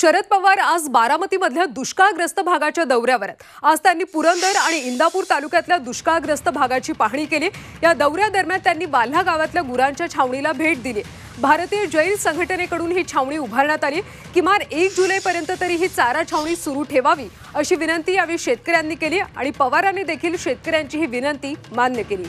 शरद पवार आज बारामतीमधल्या दुष्काळग्रस्त भागाच्या दौऱ्यावर आहेत. आज त्यांनी पुरंदर आणि इंदापूर तालुक्यातल्या दुष्काळग्रस्त भागाची पाहणी केली. या दौऱ्यादरम्यान त्यांनी बाल्हा गावातल्या गुरांच्या छावणीला भेट दिली. भारतीय जैन संघटनेकडून ही छावणी उभारण्यात आली. किमान एक जुलैपर्यंत तरी ही चारा छावणी सुरू ठेवावी अशी विनंती यावेळी शेतकऱ्यांनी केली आणि पवारांनी देखील शेतकऱ्यांची ही विनंती मान्य केली.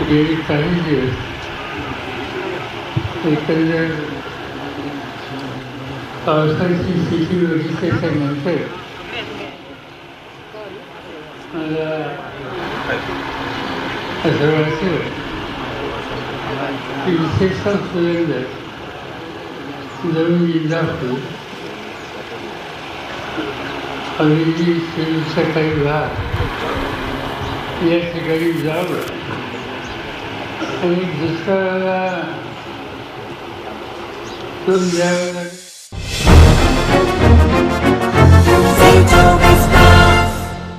गेली काही दिवस एकंदर पावसाची स्थिती बघितल्याच्यानंतर मला असं वाटतं की विशेषतः सुरेंदर जणू इंदापूर हवेली श्री सकाळी भाग या ठिकाणी जावं आणि दुसऱ्याला दूध द्यावं